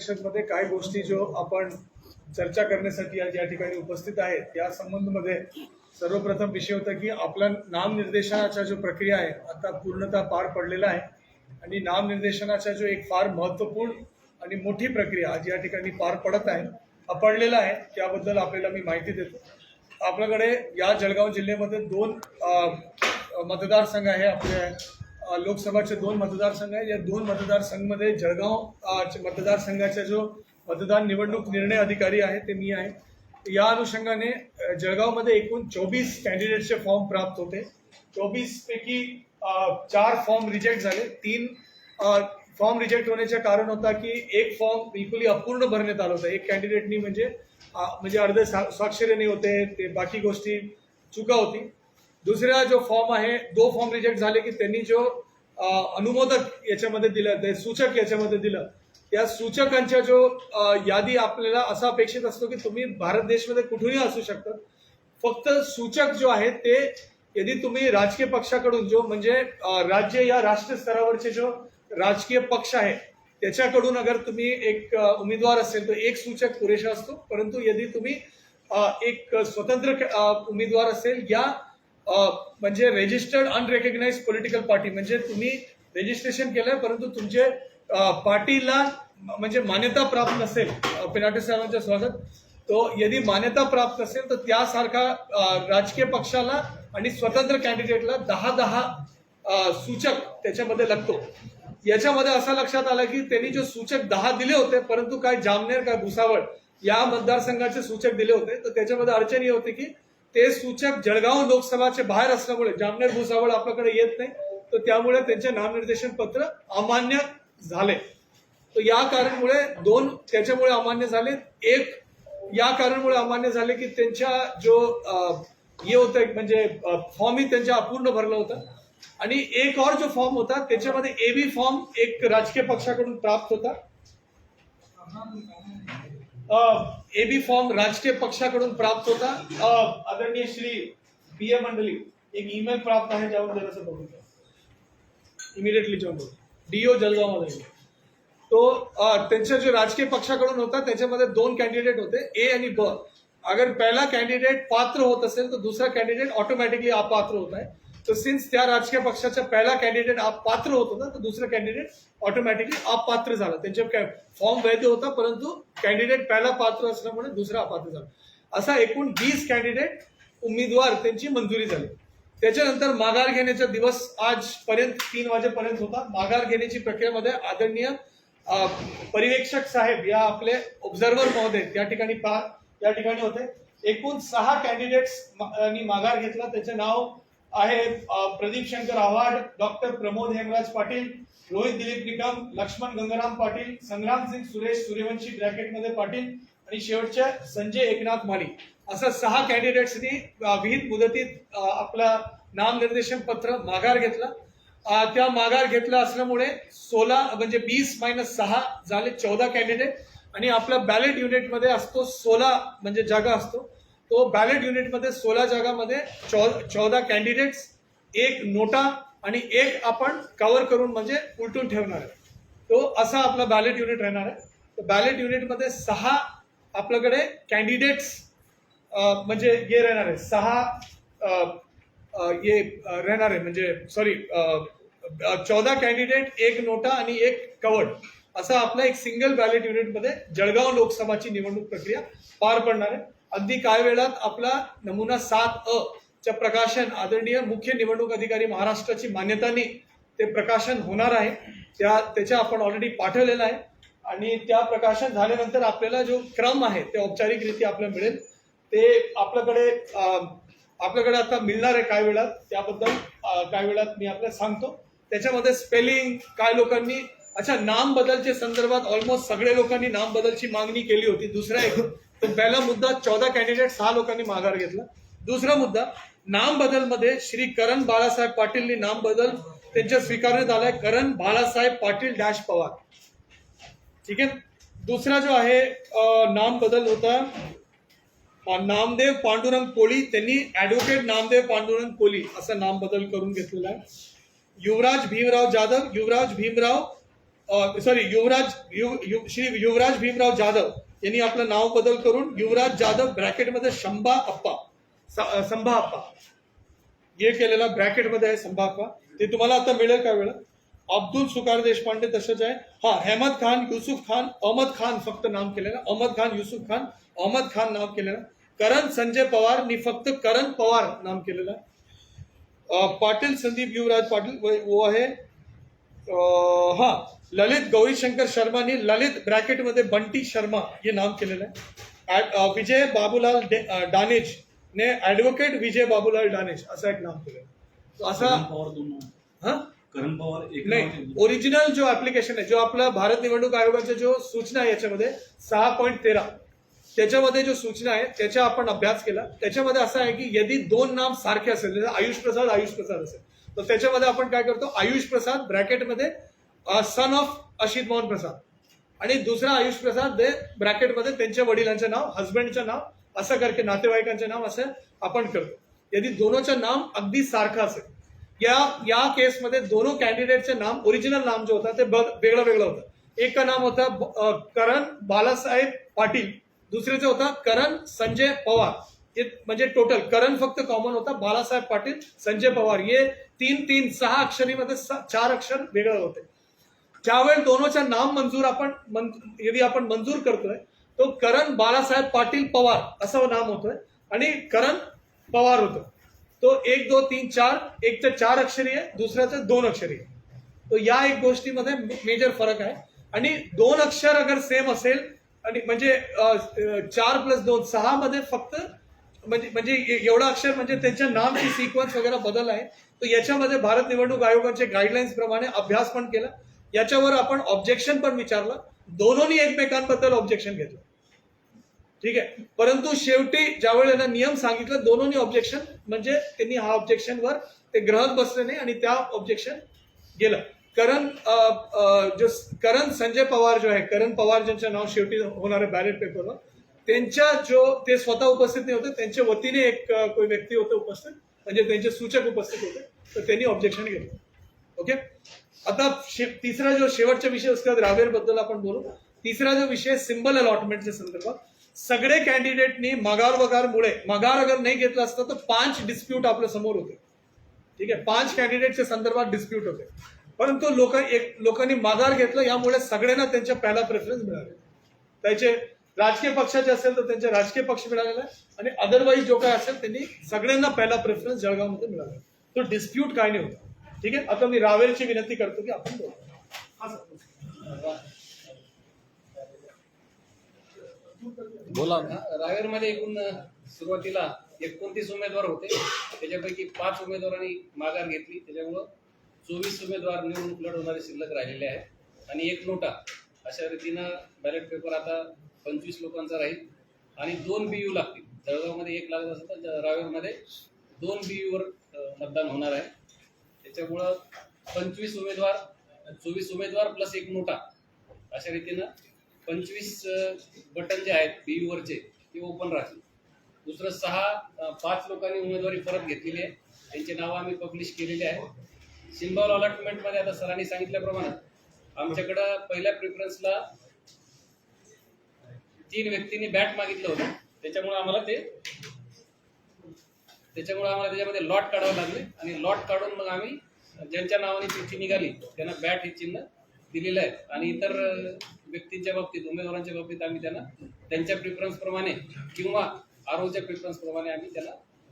मध्ये काही गोष्टी जो आपण चर्चा करण्यासाठी आज या ठिकाणी उपस्थित आहेत या संबंधमध्ये सर्वप्रथम विषय होता की आपला नामनिर्देशनाचा जो प्रक्रिया आहे आता पूर्णतः पार पडलेला आहे. आणि नामनिर्देशनाचा जो एक फार महत्त्वपूर्ण आणि मोठी प्रक्रिया आज या ठिकाणी पार पडत आहे पडलेला आहे त्याबद्दल आपल्याला मी माहिती देतो. आपल्याकडे या जळगाव जिल्ह्यामध्ये दोन मतदारसंघ आहे आपल्या लोकसभाचे दोन मतदारसंघ आहे या दोन मतदारसंघमध्ये जळगाव मतदारसंघाचा जो मतदान निवडणूक निर्णय अधिकारी आहे ते मी आहे. या अनुषंगाने जळगावमध्ये एकूण चोवीस कॅन्डिडेटचे फॉर्म प्राप्त होते. चोवीसपैकी चार फॉर्म रिजेक्ट झाले. तीन फॉर्म रिजेक्ट होण्याचे कारण होता की एक फॉर्म बिलकुली अपूर्ण भरण्यात आला होता. एक कॅन्डिडेटनी म्हणजे म्हणजे अर्धे सा- नाही होते ते बाकी गोष्टी चुका होती. दुसरा जो फॉर्म आहे दो फॉर्म रिजेक्ट झाले की त्यांनी जो अनुमोदक याच्यामध्ये दिलं ते सूचक याच्यामध्ये दिलं. त्या सूचकांच्या जो यादी आपल्याला असा अपेक्षित असतो की तुम्ही भारत देशमध्ये कुठूनही असू शकता. फक्त सूचक जो आहे ते यदि तुम्ही राजकीय पक्षाकडून जो म्हणजे राज्य या राष्ट्र स्तरावरचे जो राजकीय पक्ष आहे त्याच्याकडून अगर तुम्ही एक उमेदवार असेल तर एक सूचक पुरेशा असतो. परंतु यदि तुम्ही एक स्वतंत्र उमेदवार असेल या म्हणजे रेजिस्टर्ड अनरेकग्नाइज पॉलिटिकल पार्टी म्हणजे तुम्ही रेजिस्ट्रेशन केलंय परंतु तुमचे पार्टीला म्हणजे मान्यता प्राप्त नसेल पिनाटे साहेबांच्या स्वागत तो यदि मान्यता प्राप्त असेल तर त्यासारखा राजकीय पक्षाला आणि स्वतंत्र कॅन्डिडेटला दहा दहा सूचक त्याच्यामध्ये लागतो. याच्यामध्ये असं लक्षात आलं की त्यांनी जो सूचक दहा दिले होते परंतु काय जामनेर काय भुसावळ या मतदारसंघाचे सूचक दिले होते तर त्याच्यामध्ये अडचण ही होती की ते सूचक जळगाव लोकसभाचे बाहेर असल्यामुळे जामनेर भुसावळ आपल्याकडे येत नाही तर त्यामुळे त्यांचे नामनिर्देशन पत्र अमान्य झाले. तर या कारणमुळे दोन त्याच्यामुळे अमान्य झाले. एक या कारणामुळे अमान्य झाले की त्यांच्या जो हे होतं एक म्हणजे फॉर्मही त्यांच्या अपूर्ण भरलं होतं. आणि एक और जो फॉर्म होता त्याच्यामध्ये एबी फॉर्म एक राजकीय पक्षाकडून प्राप्त होता. एबी फॉर्म राजकीय पक्षाकडून प्राप्त होता. आदरणीय श्री बी ए मंडळी एक ईमेल प्राप्त आहे ज्यावर जरासं बघून इमिडिएटली जाऊन डीओ जळगावमध्ये तो त्यांच्या जो राजकीय पक्षाकडून होता त्याच्यामध्ये दोन कॅन्डिडेट होते ए आणि ब अगर पहिला कॅन्डिडेट पात्र होत असेल तर दुसरा कॅन्डिडेट ऑटोमॅटिकली अपात्र होत आहे. तर सिन्स त्या राजकीय पक्षाचा पहिला कॅन्डिडेट पात्र होत होता तर दुसरा कॅन्डिडेट ऑटोमॅटिकली अपात्र झाला. त्यांच्या फॉर्म वैध होता परंतु कॅन्डिडेट पहिला पात्र असल्यामुळे दुसरा अपात्र झाला. असा एकूण वीस कॅन्डिडेट उमेदवार त्यांची मंजुरी झाली. त्याच्यानंतर माघार घेण्याचा दिवस आज पर्यंत तीन वाजेपर्यंत होता. माघार घेण्याची प्रक्रियेमध्ये आदरणीय अ, परिवेक्षक साहेब या आपले ऑब्झर्वर महोदय त्या ठिकाणी पा या ठिकाणी होते. एकूण सहा कॅन्डिडेट्स माघार घेतला. त्याचे नाव आहे प्रदीप शंकर आव्हाड डॉक्टर प्रमोद हेमराज पाटील रोहित दिलीप निकम लक्ष्मण गंगाराम पाटील संग्राम सिंग सुरेश सूर्यवंशी ब्रॅकेटमध्ये पाटील आणि शेवटच्या संजय एकनाथ माली असं सहा कॅन्डिडेट्सनी विहित मुदतीत आपला नामनिर्देशन पत्र माघार घेतला. त्या माघार घेतला असल्यामुळे सोळा म्हणजे वीस मायनस सहा झाले चौदा कॅन्डिडेट आणि आपल्या बॅलेट युनिटमध्ये असतो सोळा म्हणजे जागा असतो. तो बॅलेट युनिटमध्ये सोळा जागामध्ये चौ चौदा कॅन्डिडेट्स एक नोटा आणि एक आपण कव्हर करून म्हणजे उलटून ठेवणार आहे. तो असा आपला बॅलेट युनिट राहणार आहे. तर बॅलेट युनिटमध्ये सहा आपल्याकडे कॅन्डिडेट्स म्हणजे हे राहणार आहे. सहा हे राहणार आहे. म्हणजे सॉरी चौदा कॅन्डिडेट एक नोटा आणि एक कवड असा आपला एक सिंगल बॅलेट युनिटमध्ये जळगाव लोकसभाची निवडणूक प्रक्रिया पार पडणार आहे. अगदी काही वेळात आपला नमुना सात अ च्या प्रकाशन आदरणीय मुख्य निवडणूक अधिकारी महाराष्ट्राची मान्यताने ते प्रकाशन होणार आहे. त्या त्याच्या आपण ऑलरेडी पाठवलेलं आहे. आणि त्या प्रकाशन झाल्यानंतर आपल्याला जो क्रम आहे ते औपचारिकरित्या आपल्याला मिळेल. ते आपल्याकडे आपल्याकडे आता मिळणार आहे काय वेळात. त्याबद्दल काय वेळात मी आपल्याला सांगतो. त्याच्यामध्ये स्पेलिंग काय लोकांनी अच्छा नाम बदलच्या संदर्भात ऑलमोस्ट सगळे लोकांनी नाम बदलची मागणी केली होती. दुसरा एक तर पहिला मुद्दा चौदा कॅन्डिडेट सहा लोकांनी माघार घेतला. दुसरा मुद्दा नाम बदलमध्ये श्री करण बाळासाहेब पाटीलनी नाम बदल त्यांच्या स्वीकारण्यात आलाय. करण बाळासाहेब पाटील डॅश पवार. ठीक आहे? दुसरा जो आहे नाम बदल होता नामदेव पांडुरंग कोळी. त्यांनी ऍडव्होकेट नामदेव पांडुरंग कोळी असं नाम बदल करून घेतलेला आहे. युवराज भीमराव जाधव युवराज भीमराव सॉरी युवराज यु, यु, श्री युवराज भीमराव जाधव यांनी आपलं नाव बदल करून युवराज जाधव ब्रॅकेटमध्ये शंभा अप्पा. स- हे केलेला ब्रॅकेटमध्ये आहे संभाप्पा ते तुम्हाला आता मिळेल का वेळ? अब्दुल सुकार देशपांडे तसंच आहे. हा हेमद खान युसुफ खान अहमद खान फक्त नाम केलेलं. अहमद खान युसुफ खान अहमद खान नाव केलेलं. करण संजय पवार नी फक्त करण पवार नाम केलेलं. आहे पाटील संदीप युवराज पाटील वो आहे. हा ललित गौरीशंकर शर्मानी ललित ब्रॅकेटमध्ये बंटी शर्मा हे नाम केलेलं आहे. विजय बाबूलाल डे- डानेज. ने ऍडव्होकेट विजय बाबूलाल डानेज असं एक नाम केलं. तो असा करण पवार दोन नाव. हा? करण पवार एक नाव नाही. ओरिजिनल जो ऍप्लिकेशन आहे जो आपला भारत निवडणूक आयोगाच्या जो सूचना आहे याच्यामध्ये सहा पॉईंट तेरा. त्याच्यामध्ये जो सूचना आहे त्याचा आपण अभ्यास केला. त्याच्यामध्ये असं आहे की यदि दोन नाम सारखे असेल आयुष प्रसाद आयुष प्रसाद असेल तर त्याच्यामध्ये आपण काय करतो? आयुष प्रसाद ब्रॅकेटमध्ये सन ऑफ अशित मोहन प्रसाद. आणि दुसरा आयुष प्रसाद ब्रॅकेटमध्ये त्यांच्या वडिलांचं नाव हस्बंडचं नाव असं करके नातेवाईकांचे नाव असं आपण करतो यदि दोनोंचं नाम अगदी सारखं असेल या या केसमध्ये दोनों कॅन्डिडेटचे नाम ओरिजिनल नाम जे होता ते वेगळं वेगळं होतं. एक का नाम होता करण बालासाहेब पाटील. दुसरेचं होता करण संजय पवार. म्हणजे टोटल करण फक्त कॉमन होता बालासाहेब पाटील संजय पवार. हे तीन तीन सहा अक्षरीमध्ये स- चार अक्षर वेगळं होते. ज्यावेळी दोनोंचं नाम मंजूर आपण मन- यदि आपण मंजूर करतोय तो करण बाळासाहेब पाटील पवार असं नाम होतं आणि करण पवार होतं. तो एक दोन तीन चार एकचं चार अक्षरी आहे दुसऱ्याचं दोन अक्षरी आहे. तो या एक गोष्टीमध्ये मेजर फरक आहे. आणि दोन अक्षर अगर सेम असेल आणि म्हणजे चार प्लस दोन सहा मध्ये फक्त म्हणजे म्हणजे एवढं अक्षर म्हणजे त्यांच्या नामची सिक्वन्स वगैरे बदल आहे. तर याच्यामध्ये भारत निवडणूक आयोगाचे गाईडलाईन्स प्रमाणे अभ्यास पण केला. याच्यावर आपण ऑब्जेक्शन पण विचारलं. दोनोंनी एकमेकांबद्दल ऑब्जेक्शन घेतलं. ठीक आहे. परंतु शेवटी ज्यावेळी यांना नियम सांगितलं दोनोंनी ऑब्जेक्शन म्हणजे त्यांनी हा ऑब्जेक्शन वर ते ग्रहक बसले नाही आणि त्या ऑब्जेक्शन गेलं. करण जो करण संजय पवार जो आहे करण पवार ज्यांचं नाव शेवटी होणार बॅलेट पेपरवर त्यांच्या जो ते स्वतः उपस्थित नाही होते त्यांच्या वतीने एक कोई व्यक्ती होते उपस्थित म्हणजे त्यांचे सूचक उपस्थित होते तर त्यांनी ऑब्जेक्शन घेतलं. ओके? आता शे- तिसरा जो शेवटचा विषय असतो बाद रावेरबद्दल आपण बोलू. तिसरा जो विषय सिंबल अलॉटमेंटच्या संदर्भात. सगळे कॅन्डिडेटनी माघार वगारमुळे मगार अगर नाही घेतलं असतं तर पाच डिस्प्यूट आपल्यासमोर होते. ठीक आहे? पाच कॅन्डिडेटच्या संदर्भात डिस्प्यूट होते. परंतु लोक एक लोकांनी माघार घेतलं यामुळे सगळ्यांना त्यांच्या पहिला प्रेफरन्स मिळाले. त्याचे राजकीय पक्षाचे असेल तर त्यांचे राजकीय पक्ष मिळालेला आहे. आणि अदरवाईज जो काय असेल त्यांनी सगळ्यांना पहिला प्रेफरन्स जळगावमध्ये मिळाला. तो डिस्प्यूट काय नाही होता. ठीक आहे? आता मी रावेरची विनंती करतो की आपण बोलू हा सर बोला रावेरमध्ये एकूण सुरुवातीला एकोणतीस उमेदवार होते. त्याच्यापैकी पाच उमेदवारांनी माघार घेतली. त्याच्यामुळं चोवीस उमेदवार निवडणूक लढवणारे शिल्लक राहिलेले आहेत. आणि एक नोटा अशा रीतीनं बॅलेट पेपर आता पंचवीस लोकांचा राहील. आणि दोन बी यू लागतील. जळगावमध्ये एक लागत असेल तर ज- रावेरमध्ये दोन बी यूवर मतदान होणार आहे. त्याच्यामुळं पंचवीस उमेदवार चोवीस उमेदवार प्लस एक नोटा अशा रीतीनं पंचवीस बटन जे आहेत बी वरचे ते ओपन राहतील. दुसरं सहा पाच लोकांनी उमेदवारी परत घेतलेली आहे. त्यांची नावं आम्ही पब्लिश केलेली आहे सिम्बॉल अलॉटमेंटमध्ये आता सरांनी सांगितल्याप्रमाणे आमच्याकडं पहिल्या प्रिफरन्सला तीन व्यक्तींनी बॅट मागितलं होतं. त्याच्यामुळे आम्हाला ते त्याच्यामुळे आम्हाला त्याच्यामध्ये लॉट काढावं लागले. आणि लॉट काढून मग आम्ही ज्यांच्या नावाने चिठ्ठी निघाली त्यांना बॅट हे चिन्ह दिलेलं आहे. आणि इतर व्यक्तींच्या बाबतीत उमेदवारांच्या बाबतीत आम्ही त्यांना त्यांच्या प्रिफरन्स प्रमाणे किंवा आरोच्या प्रिफरन्स प्रमाणे आम्ही त्यांना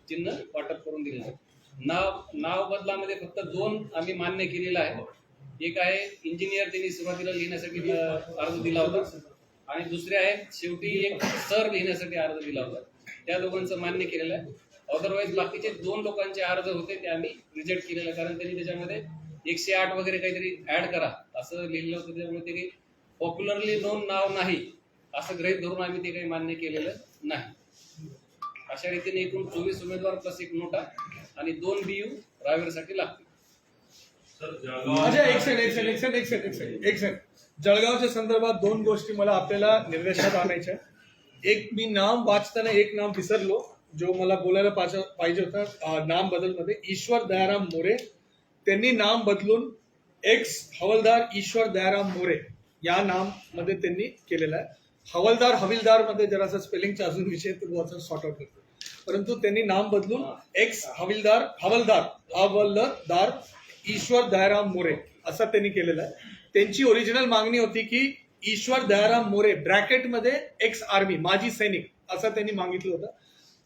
चिन्ह वाटप करून दिलेलं आहे. नाव नाव बदलामध्ये फक्त दोन आम्ही मान्य केलेलं आहे. एक आहे इंजिनियर त्यांनी सुरुवातीला लिहिण्यासाठी अर्ज दिला होता. आणि दुसरे आहे शेवटी एक सर लिहिण्यासाठी अर्ज दिला होता. त्या दोघांचं मान्य केलेलं आहे. अदरवाईज बाकीचे दोन लोकांचे अर्ज होते ते आम्ही रिजेक्ट केलेले आहे. कारण त्यांनी त्याच्यामध्ये एकशे आठ वगैरे काहीतरी ऍड करा असं लिहिलं होतं. त्यामुळे ते काही पॉप्युलरली नोन नाव नाही. असं गृहीत धरून आम्ही ते काही मान्य केलेलं नाही. अशा रीतीने एकूण चोवीस उमेदवार प्लस एक नोटा आणि दोन बी यू रावेरसाठी लागतील. जळगावच्या संदर्भात दोन गोष्टी मला आपल्याला निर्देशात आणायच्या. एक मी नाम वाचताना एक नाम विसरलो जो मला बोलायला पाहिजे होतं नाम बदलमध्ये. ईश्वर दयाराम मोरे. त्यांनी नाम बदलून एक्स हवलदार ईश्वर दयाराम मोरे. या नाममध्ये त्यांनी केलेला आहे. हवलदार हविलदारमध्ये जरासा स्पेलिंगचा अजून विषय तो सॉर्ट आउट करतो. परंतु त्यांनी नाम बदलून एक्स हविलदार हवलदार हवलदार ईश्वर दयाराम मोरे असं त्यांनी केलेलं आहे. त्यांची ओरिजिनल मागणी होती की ईश्वर दयाराम मोरे ब्रॅकेटमध्ये एक्स आर्मी माजी सैनिक असं त्यांनी मागितलं होतं.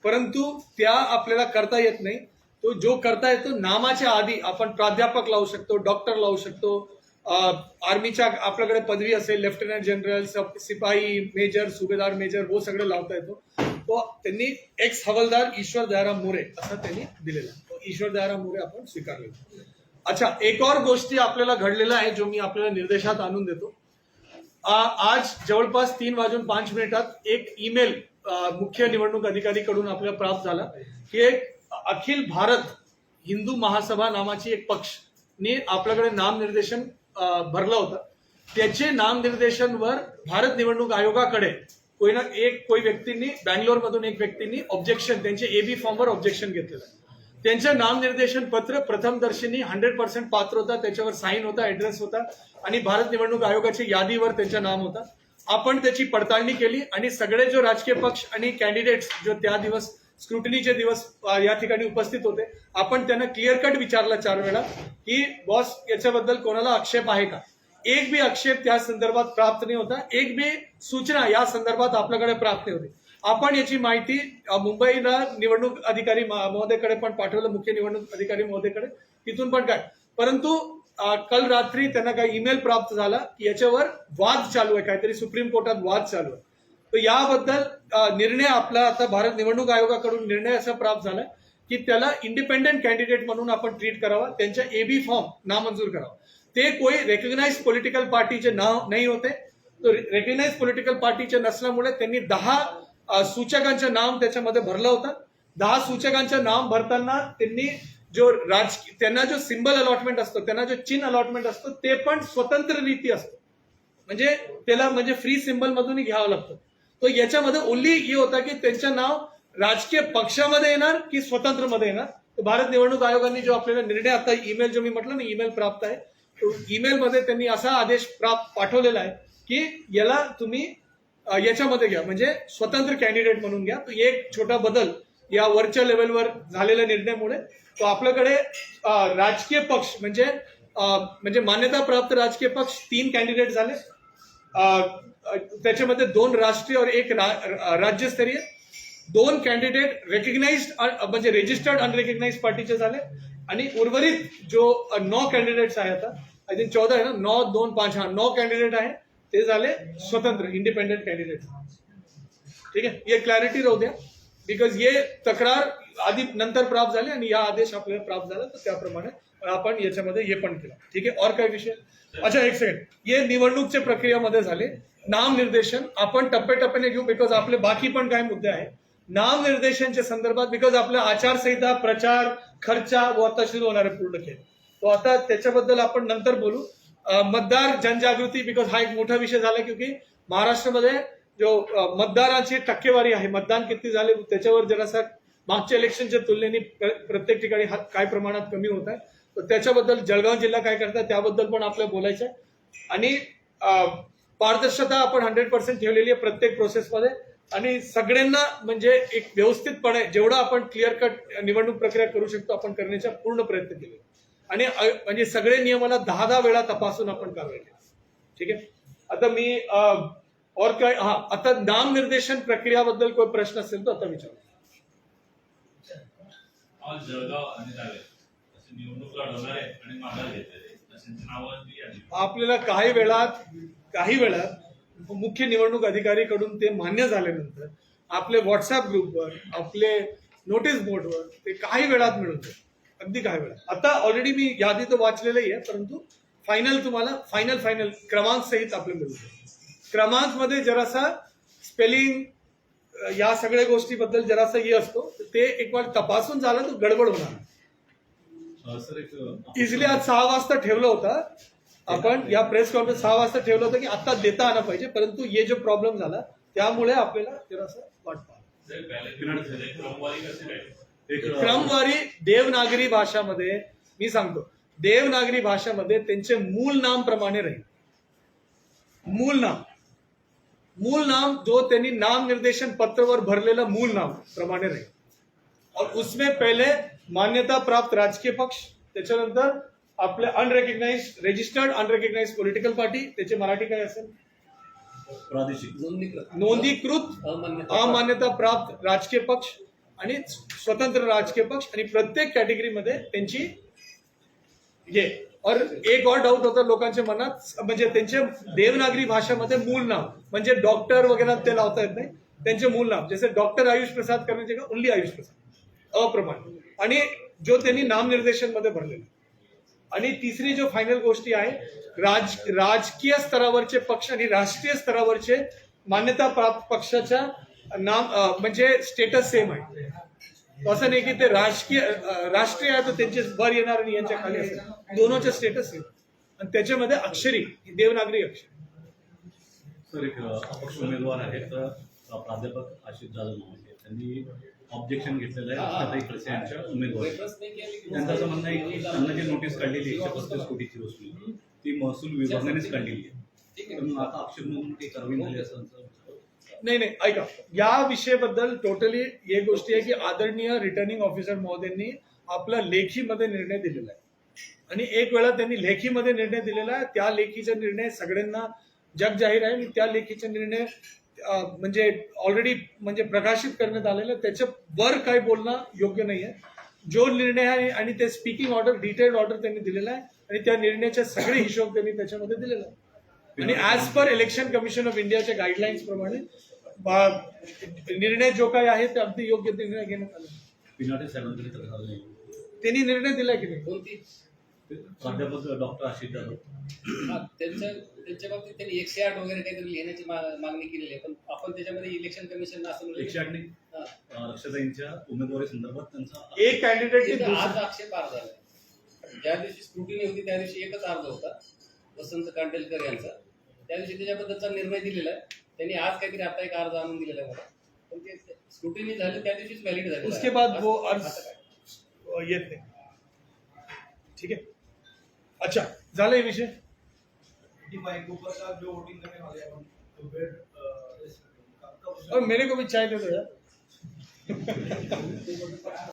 परंतु त्या आपल्याला करता येत नाही. तो जो करता येतो नामाच्या आधी आपण प्राध्यापक लावू शकतो डॉक्टर लावू शकतो आर्मीच्या आपल्याकडे पदवी असेल लेफ्टनंट जनरल सब सिपाही मेजर सुभेदार मेजर हो सगळं लावता येतो. तो त्यांनी एक्स हवलदार ईश्वर दयाराम मोरे असं त्यांनी दिलेलं आहे. तो ईश्वर दयाराम मोरे आपण स्वीकारले. अच्छा एक और गोष्टी आपल्याला घडलेला आहे जो मी आपल्याला निर्देशात आणून देतो. आज जवळपास तीन वाजून पाच मिनिटात एक ईमेल मुख्य निवडणूक अधिकारीकडून आपल्याला प्राप्त झाला की एक अखिल भारत हिंदू महासभा नामाची एक पक्षने आपल्याकडे नामनिर्देशन भरलं होतं. त्याचे नामनिर्देशनवर भारत निवडणूक आयोगाकडे कोई ना एक कोई व्यक्तींनी बँगलोरमधून एक व्यक्तींनी ऑब्जेक्शन त्यांचे एबी फॉर्मवर ऑब्जेक्शन घेतलेलं आहे. त्यांचं नामनिर्देशन पत्र प्रथमदर्शनी हंड्रेड पर्सेंट पात्र होता त्याच्यावर साईन होता ऍड्रेस होता आणि भारत निवडणूक आयोगाच्या यादीवर त्यांचं नाम होता. आपण त्याची पडताळणी केली आणि सगळे जो राजकीय पक्ष आणि कॅन्डिडेट्स जो त्या दिवस स्क्रुटनीचे दिवस या ठिकाणी उपस्थित होते. आपण त्यांना क्लिअर कट विचारला चार वेळा की बॉस याच्याबद्दल कोणाला आक्षेप आहे का? एक बी आक्षेप त्या संदर्भात प्राप्त नाही होता. एक बी सूचना या संदर्भात आपल्याकडे प्राप्त नाही होती. आपण याची माहिती मुंबईला निवडणूक अधिकारी म- महोदयकडे पण पाठवलं मुख्य निवडणूक अधिकारी महोदयकडे. तिथून पण काय? परंतु काल रात्री त्यांना काही ईमेल प्राप्त झाला की याच्यावर वाद चालू आहे. काहीतरी सुप्रीम कोर्टात वाद चालू आहे. तर याबद्दल निर्णय आपला आता भारत निवडणूक आयोगाकडून निर्णय असा प्राप्त झाला की त्याला इंडिपेंडेंट कॅन्डिडेट म्हणून आपण ट्रीट करावा त्यांच्या एबी फॉर्म नामंजूर करावा. ते कोई रेकग्नाइज पॉलिटिकल पार्टीचे नाव नाही होते. तर रेकग्नाइज पॉलिटिकल पार्टीचे नसल्यामुळे त्यांनी दहा सूचकांचं नाव त्याच्यामध्ये भरलं होतं. दहा सूचकांचं नाव भरताना त्यांनी जो राजकीय त्यांना जो सिम्बल अलॉटमेंट असतो त्यांना जो चिन्ह अलॉटमेंट असतो ते पण स्वतंत्र रीती असतो. म्हणजे त्याला म्हणजे फ्री सिम्बल मधून घ्यावं लागतं. तो याच्यामध्ये उल्लेख हे होता की त्यांचं नाव राजकीय पक्षामध्ये येणार की स्वतंत्रमध्ये येणार? तर भारत निवडणूक आयोगाने जो आपल्याला निर्णय आता ईमेल जो मी म्हटलं ना ईमेल प्राप्त आहे तो ईमेल मध्ये त्यांनी असा आदेश प्राप्त पाठवलेला आहे की याला तुम्ही याच्यामध्ये घ्या. म्हणजे स्वतंत्र कॅन्डिडेट म्हणून घ्या. तो एक छोटा बदल या वरच्या लेवलवर झालेल्या निर्णयामुळे तो आपल्याकडे राजकीय पक्ष म्हणजे म्हणजे मान्यता प्राप्त राजकीय पक्ष तीन कॅन्डिडेट झाले. त्याच्यामध्ये दोन राष्ट्रीय और एक रा- राज्यस्तरीय. दोन कॅन्डिडेट रेकग्नाइज म्हणजे रेजिस्टर्ड अनरेकग्नाइज पार्टीचे झाले. आणि उर्वरित जो नौ कॅन्डिडेट्स आहे आता आय थिंक चौदा आहे ना? नौ दोन पाच हा नौ कॅन्डिडेट आहे. ते झाले स्वतंत्र इंडिपेंडेंट कॅन्डिडेट ठीक आहे? ये क्लॅरिटी राहू द्या. बिकॉज ये तक्रार आधी नंतर प्राप्त झाली आणि या आदेश आपल्याला प्राप्त झाला तर त्याप्रमाणे आपण याच्यामध्ये हे पण केलं. ठीक आहे? और काय विषय? अच्छा एक सेकंड हे निवडणूकच्या प्रक्रियामध्ये झाले. नामनिर्देशन आपण टप्प्याटप्प्याने घेऊ बिकॉज आपले बाकी पण काय मुद्दे आहेत. नामनिर्देशनच्या संदर्भात बिकॉज आपल्या आचारसंहिता प्रचार खर्चा व आता सुरू होणार आहे पूर्ण खेळ. तो आता त्याच्याबद्दल आपण नंतर बोलू. मतदार जनजागृती बिकॉज हा एक मोठा विषय झाला क्योंकि महाराष्ट्रामध्ये जो मतदानाची मतदारांची टक्केवारी आहे मतदान किती झाले त्याच्यावर जरासा मागच्या इलेक्शनच्या तुलनेने प्र- प्रत्येक ठिकाणी हा काय प्रमाणात कमी होत आहे. तर त्याच्याबद्दल जळगाव जिल्हा काय करतात त्याबद्दल पण आपल्याला बोलायचं आहे. आणि पारदर्शकता आपण हंड्रेड पर्सेंट ठेवलेली आहे प्रत्येक प्रोसेसमध्ये आणि सगळ्यांना म्हणजे एक व्यवस्थितपणे जेवढं आपण क्लिअर कट निवडणूक प्रक्रिया करू शकतो आपण करण्याचा पूर्ण प्रयत्न केले आणि म्हणजे सगळे नियमाला दहा दहा वेळा तपासून आपण कारवाई केली. ठीक आहे? आता मी और काय हा आता नाम निर्देशन प्रक्रियाबद्दल કોઈ प्रश्न असेल तर आता विचार जळगाव आपल्याला काही वेळात काही वेळात मुख्य निवडणूक अधिकारीकडून ते मान्य झाल्यानंतर आपले व्हॉट्सअप ग्रुपवर आपले नोटीस बोर्डवर ते काही वेळात मिळून जाईल. अगदी काही वेळात. आता ऑलरेडी मी यादी तर वाचलेली आहे परंतु फायनल तुम्हाला फायनल फायनल क्रमांक सहित आपले मिळून जाईल क्रमांकमध्ये जरासा स्पेलिंग या सगळ्या गोष्टीबद्दल जरासा हे असतो. ते एक वेळ तपासून झालं तर गडबड होणार. इझिली आज सहा वाजता ठेवलं होतं. आपण या प्रेस कॉन्फरन्स सहा वाजता ठेवलं होतं की आता देता आलं पाहिजे परंतु हे जो प्रॉब्लेम झाला त्यामुळे आपल्याला जरासं वाट पाहिलं जे पहिले पिरियड झाले क्रमवारी कसे काय? एक अ, क्रमवारी देवनागरी भाषामध्ये मी सांगतो देवनागरी भाषेमध्ये त्यांचे मूल नाम प्रमाणे राहील. मूल नाम. मूल नाम जो त्यांनी नाम निर्देशन पत्रवर भरलेलं मूल नाम प्रमाणे राहील. और उसमें पहले मान्यता प्राप्त राजकीय पक्ष त्याच्यानंतर आपले unrecognised registered unrecognised political party त्याचे मराठी काय असेल? प्रादेशिक. नोंदीकृत अमान्यता अमान्यता प्राप्त राजकीय पक्ष आणि स्वतंत्र राजकीय पक्ष आणि प्रत्येक कॅटेगरीमध्ये त्यांची ये और एक और डाऊट होता लोकांच्या मनात म्हणजे त्यांचे देवनागरी भाषेमध्ये मूळ नाव म्हणजे डॉक्टर वगैरे ते लावता येत नाही. त्यांचे मूळ नाव जसे डॉक्टर आयुष प्रसाद करण्याचे का ओनली आयुष प्रसाद अप्रमाण. आणि जो त्यांनी नामनिर्देशनमध्ये भरलेलं आणि तिसरी जो फायनल गोष्टी आहे राज राजकीय स्तरावरचे पक्ष आणि राष्ट्रीय स्तरावरचे मान्यता प्राप्त पक्षाच्या नाम म्हणजे स्टेटस सेम आहे. असं नाही की ते राजकीय राष्ट्रीय आहे तर त्यांचे वर येणार आणि यांच्या खाली असेल. दोनोंचे स्टेटस सेम आणि त्याच्यामध्ये अक्षरी देवनागरी अक्षर. सर एक अपक्ष उमेदवार आहेत तर प्राध्यापक आशिष जाधव नावाचे त्यांनी ऑब्जेक्शन घेतलेलं आहे खडसे यांच्या उमेदवारी त्यांचं असं म्हणणं आहे की त्यांना जी नोटीस काढलेली एकशे पस्तीस कोटीची वस्तू ती महसूल विभागानेच काढलेली आहे. ठीक पण आता आक्षेप म्हणून काही कारवाई झाली असं नाही नाही ऐका. या विषयाबद्दल टोटली हे गोष्टी आहे की आदरणीय रिटर्निंग ऑफिसर महोदयांनी आपला लेखीमध्ये निर्णय दिलेला आहे. आणि एक वेळा त्यांनी लेखीमध्ये निर्णय दिलेला आहे. त्या लेखीचा निर्णय सगळ्यांना जग जाहीर आहे. आणि त्या लेखीचा निर्णय म्हणजे ऑलरेडी म्हणजे प्रकाशित करण्यात आलेलं त्याच्या वर काय बोलणं योग्य नाही आहे. जो निर्णय आहे आणि ते स्पीकिंग ऑर्डर डिटेल्ड ऑर्डर त्यांनी दिलेला आहे. आणि त्या निर्णयाचे सगळे हिशोब त्यांनी त्याच्यामध्ये दिलेला आहे. आणि as per election commission of इंडियाच्या गाईडलाईन्स प्रमाणे निर्णय जो काही आहे ते अगदी योग्य निर्णय घेण्यात आला. पिनाटे साहेबांकडे तक्रार नाही. त्यांनी निर्णय दिलाय की नाही? कोणती? प्राध्यापक डॉक्टर आशिष जाधव. त्यांच्या त्यांच्या बाबतीत त्यांनी एकशे आठ वगैरे काहीतरी लिहिण्याची मागणी केलेली आहे पण आपण त्याच्यामध्ये इलेक्शन कमिशन असं एकशे आठ नाही. रक्षाताईंच्या उमेदवारी संदर्भात त्यांचा एक कॅन्डिडेट आज आक्षेप अर्ज झाला ज्या दिवशी स्क्रुटिनी होती त्या दिवशी एकच अर्ज होता वसंत कांडेलकर यांचा. त्या दिवशी त्याच्याबद्दलचा निर्णय दिलेला आहे. त्यांनी आज काहीतरी आता एक अर्ज़ आणून दिलेला मला. पण ते स्क्रुटिनी झाली त्या दिवशीच व्हॅलिड झाली उसके बाद वो अर्ज़ येत नाही. ठीक आहे? अच्छा झालं हे विषय? जो वोटिंग करने वाले हैं तो फिर और मेरे को भी चाय दे दो यार.